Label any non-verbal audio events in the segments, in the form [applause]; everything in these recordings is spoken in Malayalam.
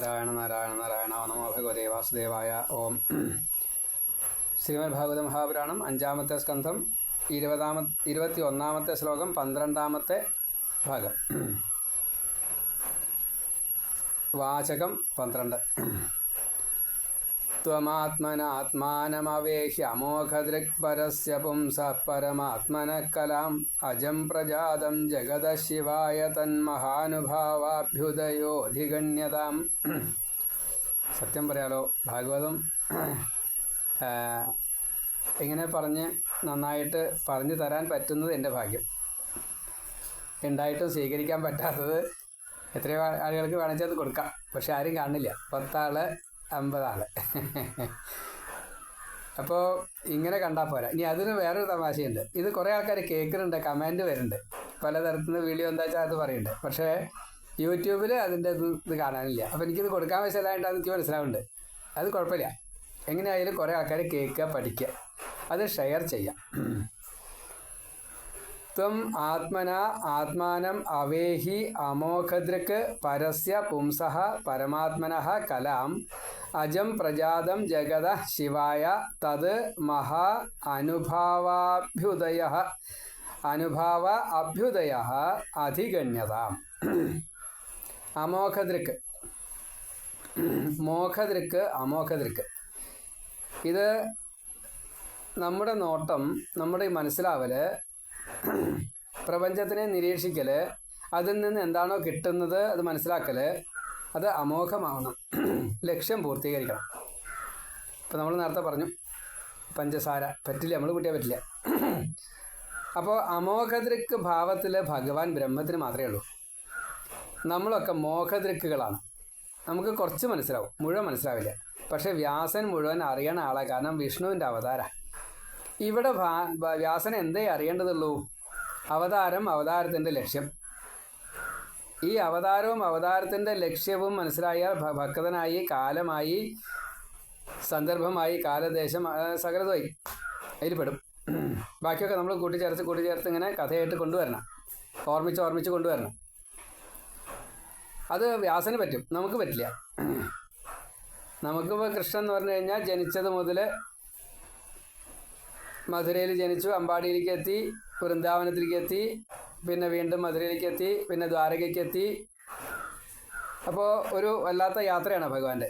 നാരായണ നാരായണ നാരായണ നമോ ഭഗവതേ വാസുദേവായ ഓം. ശ്രീമദ് ഭാഗവത മഹാപുരാണം അഞ്ചാമത്തെ സ്കന്ധം ഇരുപതാമ ഇരുപത്തി ഒന്നാമത്തെ ശ്ലോകം പന്ത്രണ്ടാമത്തെ ഭാഗം. വാചകം പന്ത്രണ്ട്. त्वमात्मनात्मानमवेह्य अमोघदृक्परस्य पुंसः परमात्मनः कलाम् अजं प्रजातं जगदः शिवाय തന്മഹാനുഭാവാഭ്യുദയോധിഗണ്യതാം സത്യം പറയാലോ ഭാഗവതം ആ, ഇങ്ങനെ പറഞ്ഞ് നന്നായിട്ട് പറഞ്ഞു തരാൻ പറ്റുന്നത് എൻ്റെ ഭാഗ്യം ഉണ്ടായിട്ടും സ്വീകരിക്കാൻ പറ്റാത്തത് എത്രയോ ആ- ആളുകൾക്ക് വേണമെങ്കിൽ അത് കൊടുക്കാം പക്ഷെ ആരും കാണില്ല പത്താള് അമ്പതാൾ അപ്പോൾ ഇങ്ങനെ കണ്ടാൽ പോരാ. ഇനി അതിന് വേറൊരു തമാശയുണ്ട്. ഇത് കുറേ ആൾക്കാർ കേൾക്കുന്നുണ്ട് കമന്റ് വരുന്നുണ്ട്. പലതരത്തിൽ നിന്ന് വീഡിയോ എന്താ വെച്ചാൽ അത് പറയുന്നുണ്ട് പക്ഷേ യൂട്യൂബിൽ അതിന്റെ ഇത് ഇത് കാണാനില്ല. അപ്പോൾ എനിക്കിത് കൊടുക്കാൻ വശമല്ലാണ്ട് എനിക്ക് മനസ്സിലാവുന്നുണ്ട് അത് കുഴപ്പമില്ല. എങ്ങനെയായാലും കുറേ ആൾക്കാർ കേൾക്കുക പഠിക്കുക അത് ഷെയർ ചെയ്യാം. ത്വം ആത്മന ആത്മാനം അവേഹി അമോഘദൃക് പരസ്യ പുംസഃ പരമാത്മന കലാം അജം പ്രജാതം ജഗത ശിവായ തത് മഹാ അനുഭാവാഭ്യുദയ അനുഭാവ അഭ്യുദയ അധിഗണ്യതാം. അമോഘദൃക് മോഘദൃക്ക് അമോഘദൃക്ക് ഇത് നമ്മുടെ നോട്ടം നമ്മുടെ മനസ്സിലാവൽ പ്രപഞ്ചത്തിനെ നിരീക്ഷിക്കൽ അതിൽ നിന്ന് എന്താണോ കിട്ടുന്നത് അത് മനസ്സിലാക്കൽ അത് അമോഘമാവണം. ലക്ഷ്യം പൂർത്തീകരിക്കണം. ഇപ്പം നമ്മൾ നേരത്തെ പറഞ്ഞു പഞ്ചസാര. പറ്റില്ല നമ്മൾ കൂട്ടിയാൽ പറ്റില്ല. അപ്പോൾ അമോഘദൃക്ക് ഭാവത്തിൽ ഭഗവാൻ ബ്രഹ്മത്തിന് മാത്രമേ ഉള്ളൂ. നമ്മളൊക്കെ മോഹദൃക്കുകളാണ് നമുക്ക് കുറച്ച് മനസ്സിലാവും മുഴുവൻ മനസ്സിലാവില്ല. പക്ഷേ വ്യാസൻ മുഴുവൻ അറിയണ ആളാണ് കാരണം വിഷ്ണുവിന്റെ അവതാര. ഇവിടെ വ്യാസൻ എന്തേ അറിയേണ്ടതുള്ളൂ? അവതാരം അവതാരത്തിന്റെ ലക്ഷ്യം. ഈ അവതാരവും അവതാരത്തിന്റെ ലക്ഷ്യവും മനസ്സിലായാൽ ഭക്തനായി കാലമായി സന്ദർഭമായി കാലദേശം സകലതുമായി അതിൽപ്പെടും. പെടും ബാക്കിയൊക്കെ നമ്മൾ കൂട്ടിച്ചേർത്ത് കൂട്ടിച്ചേർത്ത് ഇങ്ങനെ കഥയായിട്ട് കൊണ്ടുവരണം. ഓർമ്മിച്ച് ഓർമ്മിച്ച് കൊണ്ടുവരണം. അത് വ്യാസന് പറ്റും. നമുക്ക് പറ്റില്ല. നമുക്കിപ്പോൾ കൃഷ്ണൻ എന്ന് പറഞ്ഞു കഴിഞ്ഞാൽ ജനിച്ചത് മുതൽ മധുരയിൽ ജനിച്ചു അമ്പാടിയിലേക്ക് എത്തി വൃന്ദാവനത്തിലേക്ക് എത്തി പിന്നെ വീണ്ടും മധുരയിലേക്ക് എത്തി പിന്നെ ദ്വാരകയ്ക്ക് എത്തി. അപ്പോൾ ഒരു വല്ലാത്ത യാത്രയാണ് ഭഗവാന്റെ.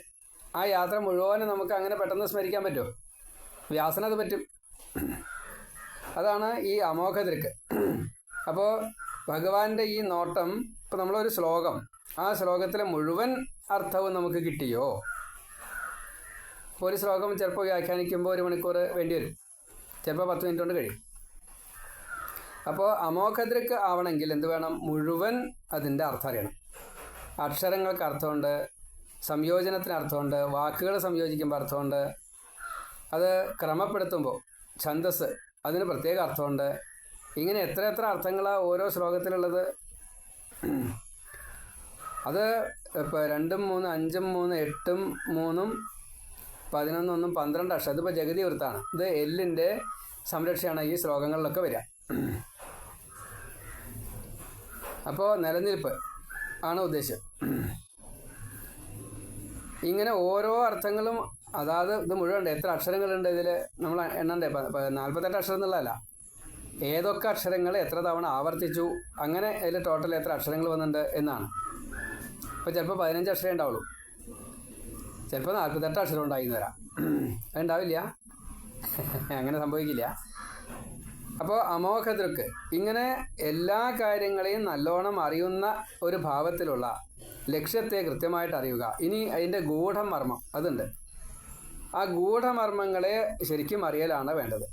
ആ യാത്ര മുഴുവനും നമുക്ക് അങ്ങനെ പെട്ടെന്ന് സ്മരിക്കാൻ പറ്റുമോ? വ്യാസനത് പറ്റും. അതാണ് ഈ അമോഘദൃക്ക് അപ്പോൾ ഭഗവാന്റെ ഈ നോട്ടം ഇപ്പോൾ നമ്മളൊരു ശ്ലോകം ആ ശ്ലോകത്തിലെ മുഴുവൻ അർത്ഥവും നമുക്ക് കിട്ടിയോ? ഒരു ശ്ലോകം ചിലപ്പോൾ വ്യാഖ്യാനിക്കുമ്പോൾ ഒരു മണിക്കൂർ വേണ്ടി വരും. ചിലപ്പോൾ പത്ത് മിനിറ്റ് കൊണ്ട് കഴിയും. അപ്പോൾ അമോഘദ്രക്ക് ആവണമെങ്കിൽ എന്ത് വേണം? മുഴുവൻ അതിന്റെ അർത്ഥം അറിയണം. അക്ഷരങ്ങൾക്ക് അർത്ഥമുണ്ട് സംയോജനത്തിന് അർത്ഥമുണ്ട് വാക്കുകൾ സംയോജിക്കുമ്പോൾ അർത്ഥമുണ്ട്. അത് ക്രമപ്പെടുത്തുമ്പോൾ ഛന്തസ് അതിന് പ്രത്യേക അർത്ഥമുണ്ട്. ഇങ്ങനെ എത്ര എത്ര അർത്ഥങ്ങളാണ് ഓരോ ശ്ലോകത്തിലുള്ളത്. അത് ഇപ്പോൾ രണ്ടും മൂന്നും അഞ്ചും മൂന്നും എട്ടും മൂന്നും പതിനൊന്നൊന്നും പന്ത്രണ്ട് അക്ഷരം. ഇതിപ്പോൾ ജഗതി വൃത്താണ്. ഇത് എല്ലിന്റെ സംരക്ഷയാണ് ഈ ശ്ലോകങ്ങളിലൊക്കെ വരിക. അപ്പോൾ നിലനിൽപ്പ് ആണ് ഉദ്ദേശം. ഇങ്ങനെ ഓരോ അർത്ഥങ്ങളും അതായത് ഇത് മുഴുവൻ ഉണ്ട്. എത്ര അക്ഷരങ്ങളുണ്ട് ഇതിൽ നമ്മൾ എണ്ണണ്ടേ? നാൽപ്പത്തെട്ട് അക്ഷരം എന്നുള്ളതല്ല. ഏതൊക്കെ അക്ഷരങ്ങൾ എത്ര തവണ ആവർത്തിച്ചു? അങ്ങനെ അതിൽ ടോട്ടൽ എത്ര അക്ഷരങ്ങൾ വന്നിട്ടുണ്ട് എന്നാണ്. അപ്പോൾ ചിലപ്പോൾ പതിനഞ്ച് അക്ഷരമേ ഉണ്ടാവുള്ളൂ. ചിലപ്പോൾ നാൽപ്പത്തെട്ട് അക്ഷരം ഉണ്ടായിന്ന് വരാം. അതുണ്ടാവില്ല. അങ്ങനെ സംഭവിക്കില്ല. അപ്പോൾ അമോഘദൃക്ക് ഇങ്ങനെ എല്ലാ കാര്യങ്ങളെയും നല്ലോണം അറിയുന്ന ഒരു ഭാവത്തിലുള്ള ലക്ഷ്യത്തെ കൃത്യമായിട്ട് അറിയുക. ഇനി അതിന്റെ ഗൂഢമർമ്മം അതുണ്ട്. ആ ഗൂഢമർമ്മങ്ങളെ ശരിക്കും അറിയലാണ് വേണ്ടത്.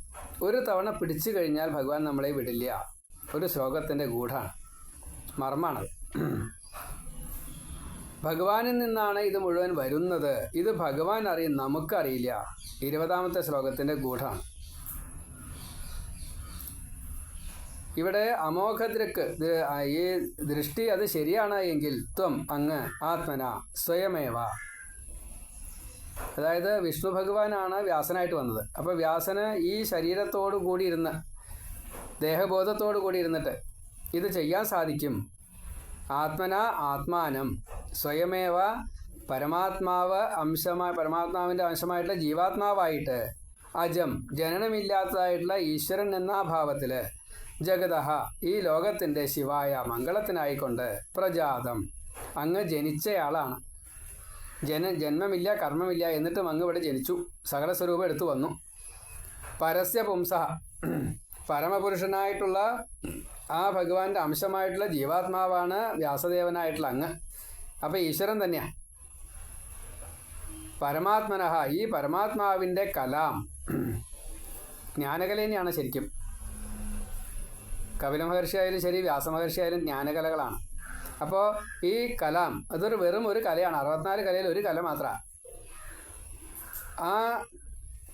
ഒരു തവണ പിടിച്ചു കഴിഞ്ഞാൽ ഭഗവാൻ നമ്മളെ വിടില്ല. ഒരു ശ്ലോകത്തിന്റെ ഗൂഢാണ്. മർമ്മാണത് ഭഗവാനിൽ നിന്നാണ് ഇത് മുഴുവൻ വരുന്നത്. ഇത് ഭഗവാൻ അറിയും നമുക്കറിയില്ല. ഇരുപതാമത്തെ ശ്ലോകത്തിന്റെ ഗൂഢാണ്. ഇവിടെ അമോഘദൃക്ക് ഈ ദൃഷ്ടി അത് ശരിയാണ് എങ്കിൽ ത്വം അങ്ങ് ആത്മന സ്വയമേവ. അതായത് വിഷ്ണു ഭഗവാനാണ് വ്യാസനായിട്ട് വന്നത്. അപ്പോൾ വ്യാസന് ഈ ശരീരത്തോടു കൂടി ഇരുന്ന് ദേഹബോധത്തോടു കൂടി ഇരുന്നിട്ട് ഇത് ചെയ്യാൻ സാധിക്കും. ആത്മന ആത്മാനം. സ്വയമേവ പരമാത്മാവ് അംശമായ പരമാത്മാവിന്റെ അംശമായിട്ടുള്ള ജീവാത്മാവായിട്ട് അജം ജനനമില്ലാത്തതായിട്ടുള്ള ഈശ്വരൻ എന്ന ഭാവത്തിൽ ജഗതഹ ഈ ലോകത്തിന്റെ ശിവായ മംഗളത്തിനായിക്കൊണ്ട് പ്രജാതം. അങ്ങ് ജനിച്ചയാളാണ്. ജന ജന്മമില്ല കർമ്മമില്ല എന്നിട്ടും അങ്ങ് ഇവിടെ ജനിച്ചു. സകല സ്വരൂപം എടുത്തു വന്നു. പരസ്യ പുംസഹ പരമപുരുഷനായിട്ടുള്ള ആ ഭഗവാന്റെ അംശമായിട്ടുള്ള ജീവാത്മാവാണ് വ്യാസദേവനായിട്ടുള്ള അങ്ങ്. അപ്പോൾ ഈശ്വരൻ തന്നെയാണ് പരമാത്മനഹ ഈ പരമാത്മാവിന്റെ കലാം ജ്ഞാനകല തന്നെയാണ് ശരിക്കും. കപില മഹർഷി ആയാലും ശരി വ്യാസമഹർഷി ആയാലും ജ്ഞാനകലകളാണ്. അപ്പോൾ ഈ കലാം അതൊരു വെറും ഒരു കലയാണ്. അറുപത്തിനാല് കലയിൽ ഒരു കല മാത്രമാണ് ആ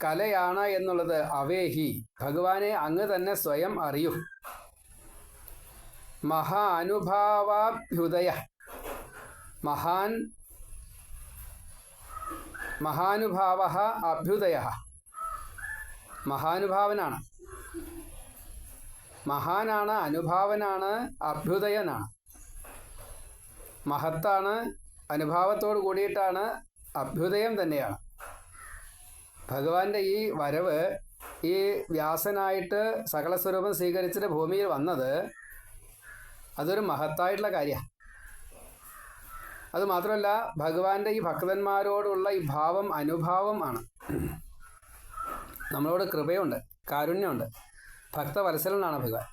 കലയാണ് എന്നുള്ളത് അവേഹി ഭഗവാനെ അങ്ങ് തന്നെ സ്വയം അറിയൂ. മഹാനുഭാവാഭ്യുദയ. മഹാൻ മഹാനുഭാവ അഭ്യുദയ. മഹാനുഭാവനാണ്. മഹാനാണ് അനുഭാവനാണ് അഭ്യുദയനാണ്. മഹത്താണ് അനുഭാവത്തോട് കൂടിയിട്ടാണ് അഭ്യുദയം തന്നെയാണ്. ഭഗവാന്റെ ഈ വരവ് ഈ വ്യാസനായിട്ട് സകലസ്വരൂപം സ്വീകരിച്ചിട്ട് ഭൂമിയിൽ വന്നത് അതൊരു മഹത്തായിട്ടുള്ള കാര്യമാണ്. അത് മാത്രമല്ല ഭഗവാന്റെ ഈ ഭക്തന്മാരോടുള്ള ഈ ഭാവം അനുഭാവം ആണ്. നമ്മളോട് കൃപയുണ്ട് കാരുണ്യമുണ്ട്. ഭക്തവത്സലനാണ് ഭഗവാൻ.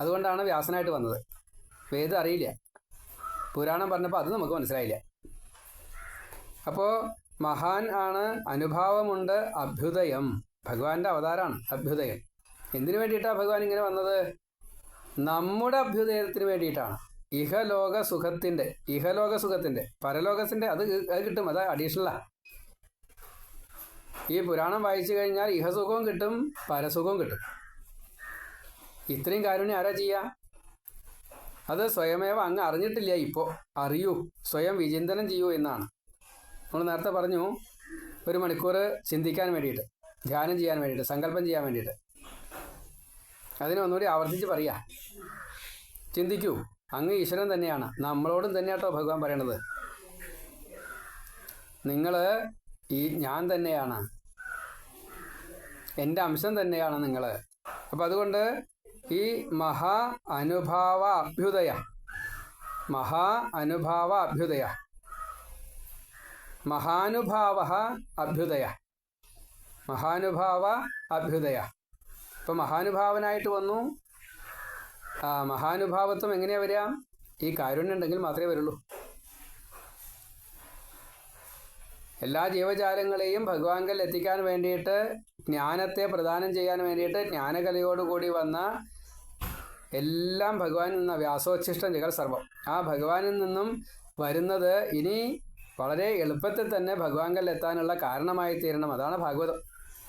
അതുകൊണ്ടാണ് വ്യാസനായിട്ട് വന്നത്. വേദം അറിയില്ല. പുരാണം പറഞ്ഞപ്പോൾ അത് നമുക്ക് മനസ്സിലായില്ല. അപ്പോൾ മഹാൻ ആണ് അനുഭാവമുണ്ട് അഭ്യുദയം. ഭഗവാന്റെ അവതാരമാണ് അഭ്യുദയം എന്തിനു വേണ്ടിയിട്ടാണ് ഭഗവാൻ ഇങ്ങനെ വന്നത്? നമ്മുടെ അഭ്യുദയത്തിന് വേണ്ടിയിട്ടാണ്. ഇഹലോക സുഖത്തിന്റെ ഇഹലോക സുഖത്തിന്റെ പരലോകത്തിന്റെ അത് അത് കിട്ടും. അത് അഡീഷണലാണ് ഈ പുരാണം വായിച്ചു കഴിഞ്ഞാൽ ഇഹസുഖവും കിട്ടും പരസുഖവും കിട്ടും. ഇത്രയും കാരുണ്യം ആരാ ചെയ്യുക അത് സ്വയമേവ അങ്ങ് അറിഞ്ഞിട്ടില്ല ഇപ്പോൾ അറിയൂ. സ്വയം വിചിന്തനം ചെയ്യൂ എന്നാണ്. നമ്മൾ നേരത്തെ പറഞ്ഞു ഒരു മണിക്കൂർ ചിന്തിക്കാൻ വേണ്ടിയിട്ട് ധ്യാനം ചെയ്യാൻ വേണ്ടിയിട്ട് സങ്കല്പം ചെയ്യാൻ വേണ്ടിയിട്ട്. അതിനെ ഒന്നുകൂടി ആവർത്തിച്ച് പറയാ. ചിന്തിക്കൂ. അങ്ങ് ഈശ്വരൻ തന്നെയാണ്. നമ്മളോടും തന്നെയാട്ടോ ഭഗവാൻ പറയണത്. നിങ്ങൾ ഈ ഞാൻ തന്നെയാണ്. എന്റെ അംശം തന്നെയാണ് നിങ്ങൾ അപ്പം അതുകൊണ്ട് ഈ മഹാ അനുഭാവ അഭ്യുദയ മഹാ അനുഭാവ അഭ്യുദയ മഹാനുഭാവ അഭ്യുദയ മഹാനുഭാവ അഭ്യുദയ. ഇപ്പം മഹാനുഭാവനായിട്ട് വന്നു. ആ മഹാനുഭാവത്വം എങ്ങനെയാ വരിക? ഈ കാരുണ്യം ഉണ്ടെങ്കിൽ മാത്രമേ വരുള്ളൂ. എല്ലാ ജീവജാലങ്ങളെയും ഭഗവാങ്കൽ എത്തിക്കാൻ വേണ്ടിയിട്ട് ജ്ഞാനത്തെ പ്രദാനം ചെയ്യാൻ വേണ്ടിയിട്ട് ജ്ഞാനകലയോടുകൂടി വന്ന എല്ലാം ഭഗവാനിൽ നിന്ന് വ്യാസോച്ഛിഷ്ടം ജഗൽ സർവം. ആ ഭഗവാനിൽ നിന്നും വരുന്നത് ഇനി വളരെ എളുപ്പത്തിൽ തന്നെ ഭഗവാങ്കൽ എത്താനുള്ള കാരണമായി തീരണം അതാണ് ഭാഗവതം.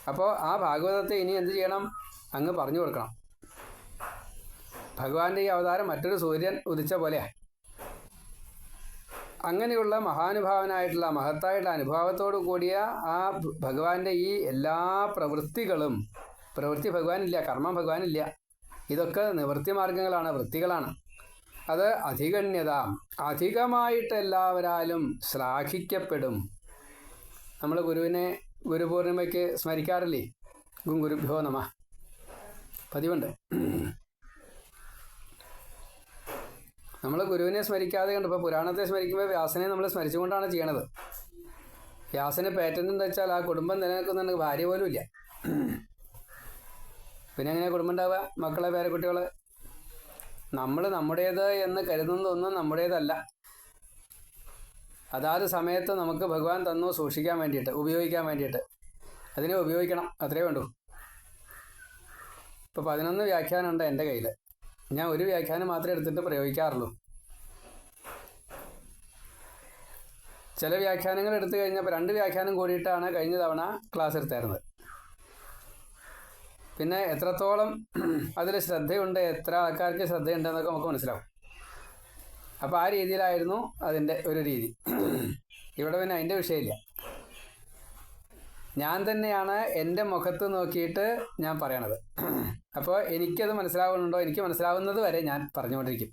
അപ്പോൾ ആ ഭാഗവതത്തെ ഇനി എന്ത് ചെയ്യണം? അങ്ങ് പറഞ്ഞു കൊടുക്കണം. ഭഗവാന്റെ ഈ അവതാരം മറ്റൊരു സൂര്യൻ ഉദിച്ച പോലെയാണ് അങ്ങനെയുള്ള മഹാനുഭാവനായിട്ടുള്ള മഹത്തായിട്ടുള്ള അനുഭാവത്തോടു കൂടിയ ആ ഭഗവാന്റെ ഈ എല്ലാ പ്രവൃത്തികളും പ്രവൃത്തി ഭഗവാനില്ല കർമ്മം ഭഗവാനില്ല ഇതൊക്കെ നിവൃത്തി മാർഗങ്ങളാണ് വൃത്തികളാണ്. അത് അധിഗണ്യത. അധികമായിട്ട് എല്ലാവരാലും ശ്ലാഘിക്കപ്പെടും. നമ്മൾ ഗുരുവിനെ ഗുരുപൂർണിമയ്ക്ക് സ്മരിക്കാറില്ലേ? ഗുരുഭ്യോ നമ. പതിവുണ്ട്. നമ്മൾ ഗുരുവിനെ സ്മരിക്കാതെ കണ്ട് ഇപ്പോൾ പുരാണത്തെ സ്മരിക്കുമ്പോൾ വ്യാസനെ നമ്മൾ സ്മരിച്ചുകൊണ്ടാണ് ചെയ്യണത്. വ്യാസന് പേറ്റന്റ് എന്ന് വെച്ചാൽ ആ കുടുംബം നിലനിൽക്കുന്നുണ്ടെങ്കിൽ ഭാര്യ പോലും ഇല്ല. പിന്നെ എങ്ങനെ കുടുംബം ഉണ്ടാവുക? മക്കളെ പേരക്കുട്ടികൾ നമ്മൾ നമ്മുടേത് എന്ന് കരുതുന്നതൊന്നും നമ്മുടേതല്ല. അതാത് സമയത്ത് നമുക്ക് ഭഗവാൻ തന്നു സൂക്ഷിക്കാൻ വേണ്ടിയിട്ട് ഉപയോഗിക്കാൻ വേണ്ടിയിട്ട്. അതിനെ ഉപയോഗിക്കണം അത്രേ വേണ്ടൂ. ഇപ്പോൾ പതിനൊന്ന് വ്യാഖ്യാനമുണ്ട് എന്റെ കയ്യിൽ ഞാൻ ഒരു വ്യാഖ്യാനം മാത്രമേ എടുത്തിട്ട് പ്രയോഗിക്കാറുള്ളൂ. ചില വ്യാഖ്യാനങ്ങൾ എടുത്തു കഴിഞ്ഞപ്പോൾ രണ്ട് വ്യാഖ്യാനം കൂടിയിട്ടാണ് കഴിഞ്ഞ തവണ ക്ലാസ് എടുത്തായിരുന്നത്. പിന്നെ എത്രത്തോളം അതിൽ ശ്രദ്ധയുണ്ട് എത്ര ആൾക്കാർക്ക് ശ്രദ്ധയുണ്ടെന്നൊക്കെ നമുക്ക് മനസ്സിലാവും. അപ്പോൾ ആ രീതിയിലായിരുന്നു അതിന്റെ ഒരു രീതി. ഇവിടെ പിന്നെ അതിന്റെ വിഷയമില്ല. ഞാൻ തന്നെയാണ് എന്റെ മുഖത്ത് നോക്കിയിട്ട് ഞാൻ പറയണത്. അപ്പോൾ എനിക്കത് മനസ്സിലാവുന്നുണ്ടോ? എനിക്ക് മനസ്സിലാവുന്നത് വരെ ഞാൻ പറഞ്ഞുകൊണ്ടിരിക്കും.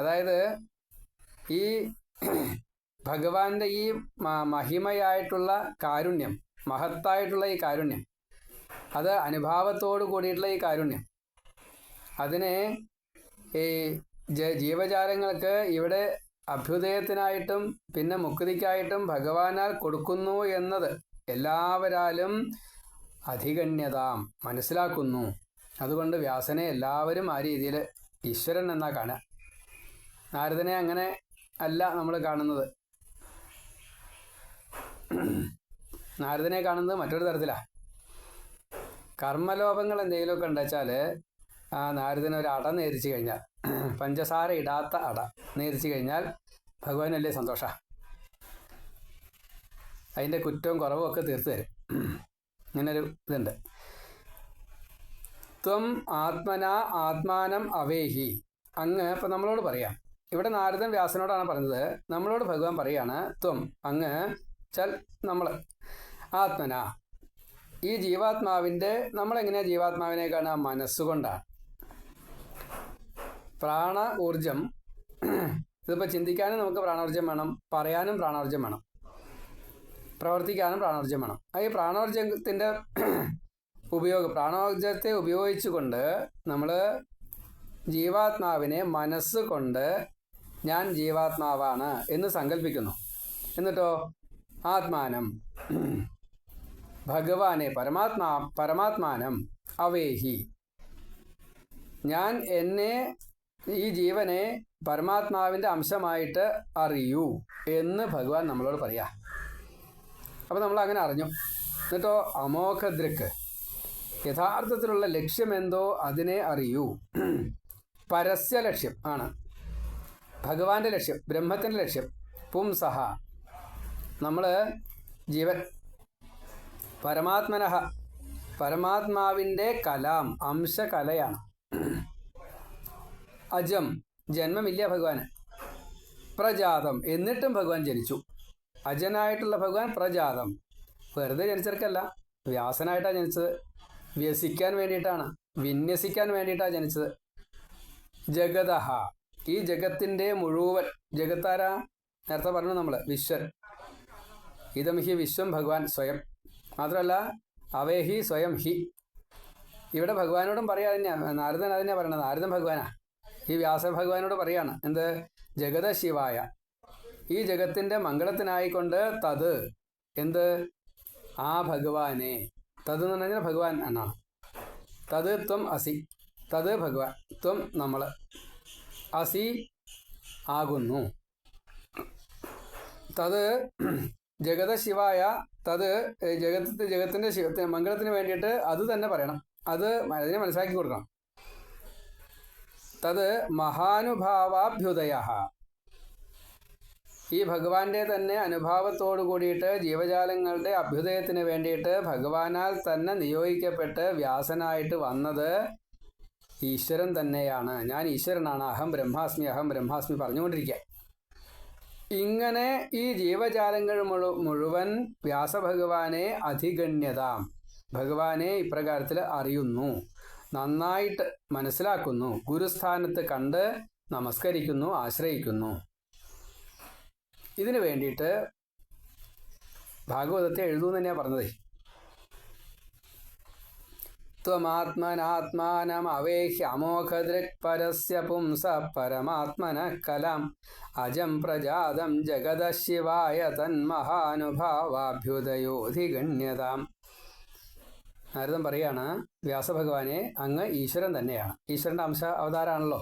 അതായത് ഈ ഭഗവാന്റെ ഈ മഹിമയായിട്ടുള്ള കാരുണ്യം മഹത്തായിട്ടുള്ള ഈ കാരുണ്യം അത് അനുഭാവത്തോട് കൂടിയിട്ടുള്ള ഈ കാരുണ്യം അതിനെ ഈ ജീവജാലങ്ങൾക്ക് ഇവിടെ അഭ്യുദയത്തിനായിട്ടും പിന്നെ മുക്തിക്കായിട്ടും ഭഗവാനാൽ കൊടുക്കുന്നു എന്നത് എല്ലാവരാലും അധിഗണ്യതാം മനസ്സിലാക്കുന്നു. അതുകൊണ്ട് വ്യാസനെ എല്ലാവരും ആ രീതിയിൽ ഈശ്വരൻ എന്നാ കാണുക. നാരദനെ അങ്ങനെ അല്ല നമ്മൾ കാണുന്നത്. നാരദനെ കാണുന്നത് മറ്റൊരു തരത്തിലാണ് കർമ്മലോപങ്ങൾ എന്തെങ്കിലുമൊക്കെ ഉണ്ടെച്ചാൽ ആ നാരദനെ ഒരു അട നേരിച്ചു കഴിഞ്ഞാൽ പഞ്ചസാര ഇടാത്ത അട നേരിച്ചു കഴിഞ്ഞാൽ ഭഗവാൻ സന്തോഷ. അതിന്റെ കുറ്റവും കുറവും ഒക്കെ തീർത്തു തരും. ഇങ്ങനൊരു ഇതുണ്ട്. ത്വം ആത്മനാ ആത്മാനം അവേഹി. അങ്ങ് ഇപ്പം നമ്മളോട് പറയാം. ഇവിടെ നാരദൻ വ്യാസനോടാണ് പറഞ്ഞത്. നമ്മളോട് ഭഗവാൻ പറയാണ് ത്വം അങ്ങ് ചൽ നമ്മൾ ആത്മന. ഈ ജീവാത്മാവിന്റെ നമ്മളെങ്ങനെയാണ് ജീവാത്മാവിനെ കാണുക? മനസ്സുകൊണ്ടാണ്. പ്രാണ ഊർജം ഇതിപ്പോൾ ചിന്തിക്കാനും നമുക്ക് പ്രാണോർജം വേണം പറയാനും പ്രാണോർജം വേണം പ്രവർത്തിക്കാനും പ്രാണോർജം വേണം. ഈ പ്രാണോർജത്തിന്റെ ഉപയോഗം പ്രാണോർജത്തെ ഉപയോഗിച്ചുകൊണ്ട് നമ്മൾ ജീവാത്മാവിനെ മനസ്സ് കൊണ്ട് ഞാൻ ജീവാത്മാവാണ് എന്ന് സങ്കല്പിക്കുന്നു എന്നിട്ടോ? ആത്മാനം. ഭഗവാനെ പരമാത്മാ പരമാത്മാനം അവേഹി. ഞാൻ എന്നെ ഈ ജീവനെ പരമാത്മാവിന്റെ അംശമായിട്ട് അറിയൂ എന്ന് ഭഗവാൻ നമ്മളോട് പറയാ. അപ്പോൾ നമ്മൾ അങ്ങനെ അറിഞ്ഞു. എന്നിട്ടോ അമോഘദൃക്ക്. യഥാർത്ഥത്തിലുള്ള ലക്ഷ്യം എന്തോ അതിനെ അറിയൂ. പരസ്യ ലക്ഷ്യം ആണ്. ഭഗവാന്റെ ലക്ഷ്യം ബ്രഹ്മത്തിന്റെ ലക്ഷ്യം പുംസഹ നമ്മൾ ജീവൻ. പരമാത്മനഹ. പരമാത്മാവിന്റെ കലാം അംശകലയാണ്. അജം ജന്മമില്ല ഭഗവാന് പ്രജാതം. എന്നിട്ടും ഭഗവാൻ ജനിച്ചു. അജനായിട്ടുള്ള ഭഗവാൻ പ്രജാതം. വെറുതെ ജനിച്ചവർക്കല്ല വ്യാസനായിട്ടാണ് ജനിച്ചത്. വ്യസിക്കാൻ വേണ്ടിയിട്ടാണ് വിന്യസിക്കാൻ വേണ്ടിയിട്ടാണ് ജനിച്ചത്. ജഗതഹ ഈ ജഗത്തിന്റെ മുഴുവൻ ജഗത്താര? നേരത്തെ പറഞ്ഞു നമ്മൾ വിശ്വൻ. ഇതം ഹി വിശ്വം ഭഗവാൻ സ്വയം. മാത്രമല്ല അവേ ഹി സ്വയം ഹി. ഇവിടെ ഭഗവാനോടും പറയാ തന്നെയാണ് നാരദൻ അതിനെ പറയണത് നാരദൻ ഭഗവാനാ. ഈ വ്യാസഭഗവാനോട് പറയാണ് എന്ത്? ജഗത ശിവായ ഈ ജഗത്തിന്റെ മംഗളത്തിനായിക്കൊണ്ട് തത്. എന്ത്? ആ ഭഗവാനെ. തത് എന്ന് പറഞ്ഞാൽ ഭഗവാൻ എന്നാണ് തത് ത്വം അസി. തത് ഭഗവാൻ. ത്വം നമ്മൾ അസി ആകുന്നു. തത് ജഗത ശിവായ തത് ജഗത്ത് ജഗത്തിന്റെ ശിവ മംഗളത്തിന് വേണ്ടിയിട്ട് അത് തന്നെ പറയണം. അത് അതിനെ മനസ്സിലാക്കി കൊടുക്കണം. തത് മഹാനുഭാവാഭ്യുദയ. ഈ ഭഗവാന്റെ തന്നെ അനുഭാവത്തോടു കൂടിയിട്ട് ജീവജാലങ്ങളുടെ അഭ്യുദയത്തിന് വേണ്ടിയിട്ട് ഭഗവാനാൽ തന്നെ നിയോഗിക്കപ്പെട്ട് വ്യാസനായിട്ട് വന്നത് ഈശ്വരൻ തന്നെയാണ്. ഞാൻ ഈശ്വരനാണ്. അഹം ബ്രഹ്മാസ്മി അഹം ബ്രഹ്മാസ്മി പറഞ്ഞുകൊണ്ടിരിക്കുക. ഇങ്ങനെ ഈ ജീവജാലങ്ങൾ മുഴു മുഴുവൻ വ്യാസഭഗവാനെ അധിഗണ്യതാം. ഭഗവാനെ ഇപ്രകാരത്തിൽ അറിയുന്നു. നന്നായിട്ട് മനസ്സിലാക്കുന്നു. ഗുരുസ്ഥാനത്ത് കണ്ട് നമസ്കരിക്കുന്നു ആശ്രയിക്കുന്നു. ഇതിനു വേണ്ടിയിട്ട് ഭാഗവതത്തെ എഴുതൂ തന്നെയാണ് പറഞ്ഞത്. ത്വമാത്മനാത്മാനം അവേഹ്യ അമോഘദൃക് പരസ്യ പുംസ പരമാത്മന കലാം അജം പ്രജാതം ജഗദശിവായ തന്മഹാനുഭാവാഭ്യുദയോധിഗണ്യതാം. നാരദം പറയാണ് വ്യാസഭഗവാനെ അങ്ങ് ഈശ്വരൻ തന്നെയാണ്. ഈശ്വരന്റെ അംശ അവതാരാണല്ലോ.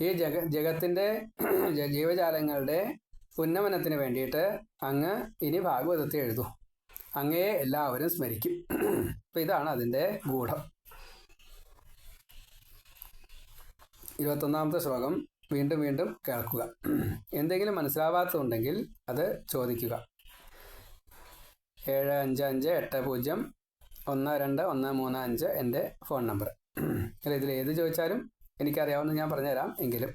ഈ ജഗ ജഗത്തിന്റെ [clears throat] ജീവജാലങ്ങളുടെ ഉന്നമനത്തിന് വേണ്ടിയിട്ട് അങ്ങ് ഇനി ഭാഗവതത്തെ എഴുതും. അങ്ങയെ എല്ലാവരും സ്മരിക്കും. [clears throat] അപ്പം ഇതാണ് അതിന്റെ ഗൂഢം. ഇരുപത്തൊന്നാമത്തെ ശ്ലോകം വീണ്ടും വീണ്ടും കേൾക്കുക. [clears throat] എന്തെങ്കിലും മനസ്സിലാവാത്തതുണ്ടെങ്കിൽ അത് ചോദിക്കുക. ഏഴ് അഞ്ച് അഞ്ച് എട്ട് പൂജ്യം ഒന്ന് രണ്ട് ഒന്ന് മൂന്ന് അഞ്ച് എന്റെ ഫോൺ നമ്പർ. അല്ല ഇതിൽ ഏത് ചോദിച്ചാലും എനിക്കറിയാവുന്ന ഞാൻ പറഞ്ഞുതരാം എങ്കിലും.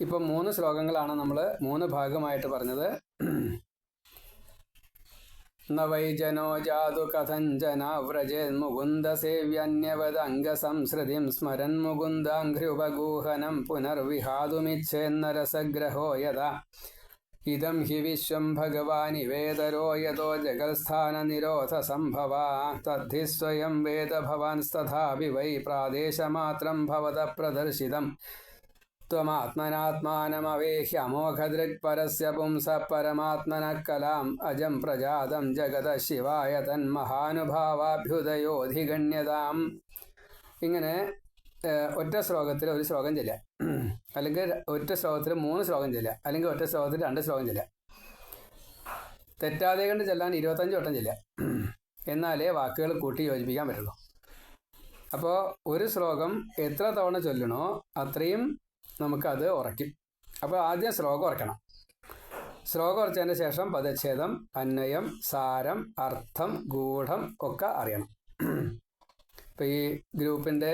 ഇപ്പം മൂന്ന് ശ്ലോകങ്ങളാണ് നമ്മൾ മൂന്ന് ഭാഗമായിട്ട് പറഞ്ഞത്. നവൈജനോ ജാതു കഥഞ്ചന വ്രജേത് മുകുന്ദ സേവ്യന്യവത് അംഗസംസൃതിം സ്മരൻ മുകുന്ദാഘ്രുപഗൂഹനം പുനർവിഹാതുമിച്ഛേന്നരസഗ്രഹോ യഥാ. इदं हि विश्वं भगवानिवेदरो यतो जगत्स्थाननिरोधसम्भवा तद्धि स्वयं वेद भवांस्तथापि वै प्रादेशमात्रं भवतः प्रदर्शितम् त्वमात्मनात्मानमवेह्यमोघदृक्परस्य पुंसः परमात्मनः कलाम् अजं प्रजातं जगतः शिवाय തന്മഹാനുഭാവാഭ്യുദയോധിഗണ്യതാം ഇങ്ങനെ ഏഹ്, ഒറ്റ ശ്ലോകത്തിൽ ഒരു ശ്ലോകം ചെല്ലുക. അല്ലെങ്കിൽ ഒറ്റ ശ്ലോകത്തിൽ മൂന്ന് ശ്ലോകം ചെല്ലുക. അല്ലെങ്കിൽ ഒറ്റ ശ്ലോകത്തിൽ രണ്ട് ശ്ലോകം ചെല്ലുക. തെറ്റാതെ കണ്ട് ചെല്ലാൻ ഇരുപത്തഞ്ച് വട്ടം ചെല്ലുക. എന്നാലേ വാക്കുകൾ കൂട്ടി യോജിപ്പിക്കാൻ പറ്റുള്ളൂ. അപ്പോൾ ഒരു ശ്ലോകം എത്ര തവണ ചൊല്ലണോ അത്രയും നമുക്കത് ഉറയ്ക്കും. അപ്പോൾ ആദ്യം ശ്ലോകം ഉറക്കണം ശ്ലോകം ഉറച്ചതിന് ശേഷം പദച്ഛേദം അന്വയം സാരം അർത്ഥം ഗൂഢം ഒക്കെ അറിയണം. ഇപ്പോൾ ഈ ഗ്രൂപ്പിന്റെ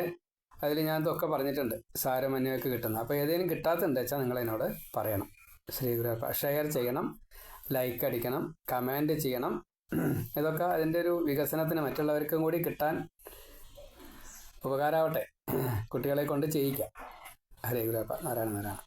അതിൽ ഞാൻ ഇതൊക്കെ പറഞ്ഞിട്ടുണ്ട്. സാരം കിട്ടുന്ന. അപ്പോൾ ഏതെങ്കിലും കിട്ടാത്തുണ്ട് വെച്ചാൽ നിങ്ങൾ എന്നോട് പറയണം. ശ്രീ ഗുരു ഷെയർ ചെയ്യണം ലൈക്ക് അടിക്കണം കമന്റ് ചെയ്യണം. ഇതൊക്കെ അതിന്റെ ഒരു വികസനത്തിന് മറ്റുള്ളവർക്കും കൂടി കിട്ടാൻ ഉപകാരമാവട്ടെ കുട്ടികളെ കൊണ്ട് ചെയ്യിക്കാം. ഹരേ ഗുരുപ്പ നാരായണ നാരായണ.